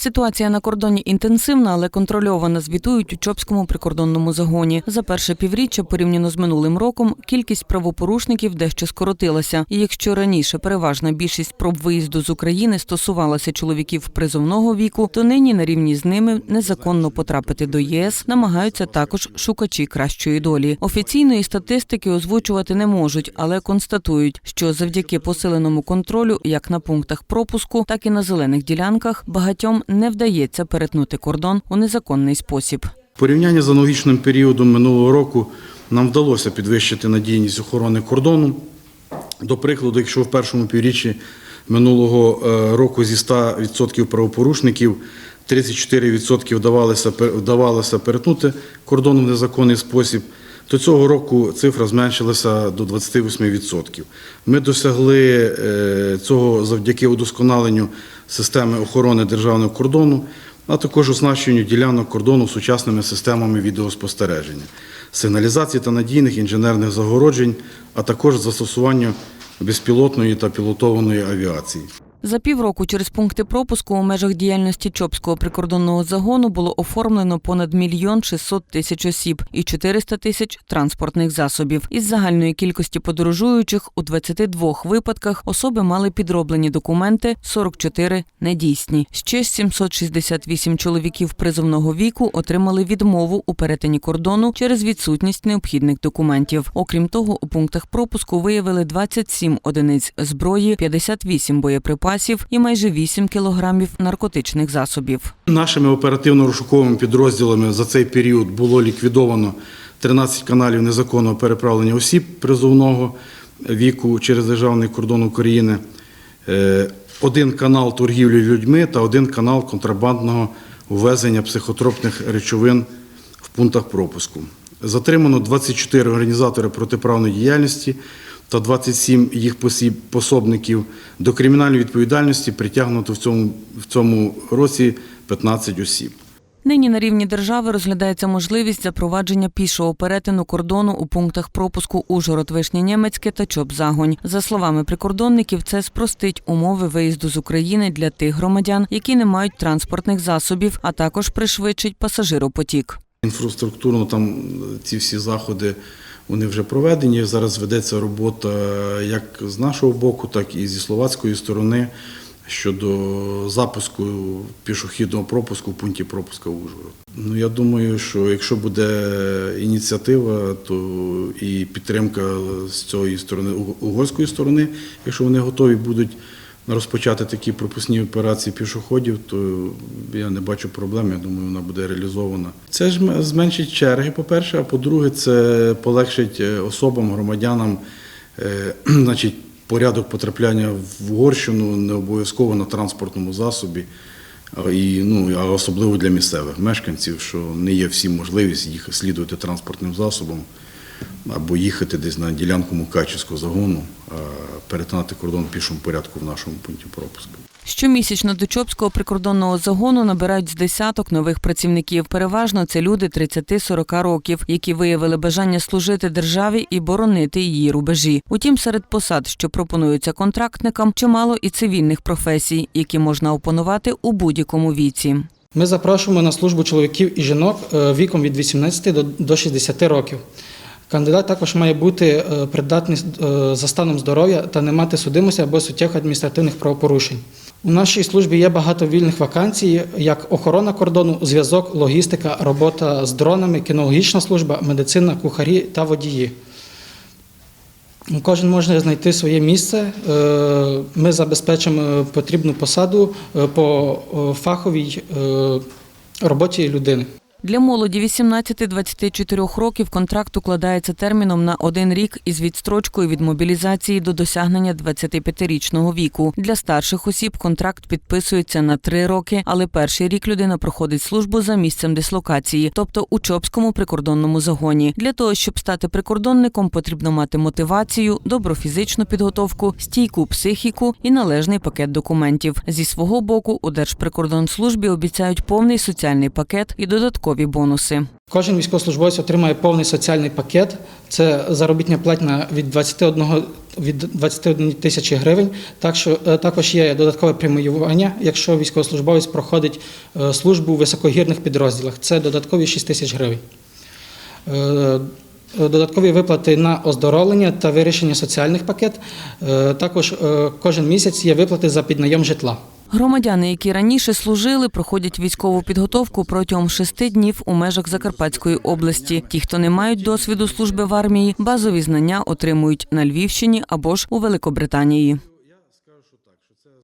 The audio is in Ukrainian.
Ситуація на кордоні інтенсивна, але контрольована. Звітують у Чопському прикордонному загоні. За перше півріччя, порівняно з минулим роком, кількість правопорушників дещо скоротилася. І якщо раніше переважна більшість проб виїзду з України стосувалася чоловіків призовного віку, то нині на рівні з ними незаконно потрапити до ЄС намагаються також шукачі кращої долі. Офіційної статистики озвучувати не можуть, але констатують, що завдяки посиленому контролю, як на пунктах пропуску, так і на зелених ділянках, багатьом не вдається перетнути кордон у незаконний спосіб. В порівнянні з аналогічним періодом минулого року нам вдалося підвищити надійність охорони кордону. До прикладу, якщо в першому півріччі минулого е, року зі 100% правопорушників 34% вдавалося, вдавалося перетнути кордон в незаконний спосіб, то цього року цифра зменшилася до 28%. Ми досягли е, цього завдяки удосконаленню системи охорони державного кордону, а також оснащенню ділянок кордону сучасними системами відеоспостереження, сигналізації та надійних інженерних загороджень, а також застосуванню безпілотної та пілотованої авіації. За півроку через пункти пропуску у межах діяльності Чопського прикордонного загону було оформлено понад мільйон 600 тисяч осіб і 400 тисяч транспортних засобів. Із загальної кількості подорожуючих у 22 випадках особи мали підроблені документи, 44 – недійсні. Ще 768 чоловіків призовного віку отримали відмову у перетині кордону через відсутність необхідних документів. Окрім того, у пунктах пропуску виявили 27 одиниць зброї, 58 боєприпасів і майже 8 кілограмів наркотичних засобів. Нашими оперативно-розшуковими підрозділами за цей період було ліквідовано 13 каналів незаконного переправлення осіб призовного віку через державний кордон України, е, один канал торгівлі людьми та один канал контрабандного ввезення психотропних речовин в пунктах пропуску. Затримано 24 організатори протиправної діяльності та 27 їх пособників. До кримінальної відповідальності притягнуто в цьому, в цьому році 15 осіб. Нині на рівні держави розглядається можливість запровадження пішого перетину кордону у пунктах пропуску Ужгород, Вишня Німецьке та Чоп-Загонь. За словами прикордонників, це спростить умови виїзду з України для тих громадян, які не мають транспортних засобів, а також пришвидшить пасажиропотік. Інфраструктурно там ці всі заходи вони вже проведені. Зараз ведеться робота як з нашого боку, так і зі словацької сторони щодо запуску пішохідного пропуску в пункті пропуску Ужгород. Ну я думаю, що якщо буде ініціатива, то і підтримка з цієї сторони уг- угорської сторони, якщо вони готові будуть розпочати такі пропускні операції пішоходів, то я не бачу проблем. Я думаю, вона буде реалізована. Це ж зменшить черги, по-перше, а по-друге, це полегшить е, особам, громадянам, е, значить, порядок потрапляння в Угорщину не обов'язково на транспортному засобі. І, ну, а особливо для місцевих мешканців, що не є всім можливість їх слідувати транспортним засобом або їхати десь на ділянку Мукачівського загону, перетинати кордон в пішому порядку в нашому пункті пропуску. Щомісячно до Чопського прикордонного загону набирають з десяток нових працівників. Переважно це люди 30-40 років, які виявили бажання служити державі і боронити її рубежі. Утім, серед посад, що пропонуються контрактникам, чимало і цивільних професій, які можна опанувати у будь-якому віці. Ми запрошуємо на службу чоловіків і жінок е, віком від 18 до- до 60 років. Кандидат також має бути е, придатний е, за станом здоров'я та не мати судимості або суттєвих адміністративних правопорушень. У нашій службі є багато вільних вакансій, як охорона кордону, зв'язок, логістика, робота з дронами, кінологічна служба, медицина, кухарі та водії. Кожен може знайти своє місце. Е, Ми забезпечимо потрібну посаду по фаховій роботі людини. Для молоді 18-24 років контракт укладається терміном на один рік із відстрочкою від мобілізації до досягнення 25-річного віку. Для старших осіб контракт підписується на три роки, але перший рік людина проходить службу за місцем дислокації, тобто у Чопському прикордонному загоні. Для того, щоб стати прикордонником, потрібно мати мотивацію, добру фізичну підготовку, стійку психіку і належний пакет документів. Зі свого боку, у Держприкордонслужбі обіцяють повний соціальний пакет і додаткові бонуси. Кожен військовослужбовець отримає повний соціальний пакет. Це заробітня платня від 21 від 21 тисячі гривень. Е, також є додаткове преміювання, якщо військовослужбовець проходить е, службу у високогірних підрозділах. Це додаткові 6 тисяч гривень. Е, Додаткові виплати на оздоровлення та вирішення соціальних пакет. Також кожен місяць є виплати за піднайом житла. Громадяни, які раніше служили, проходять військову підготовку протягом шести днів у межах Закарпатської області. Ті, хто не мають досвіду служби в армії, базові знання отримують на Львівщині або ж у Великобританії.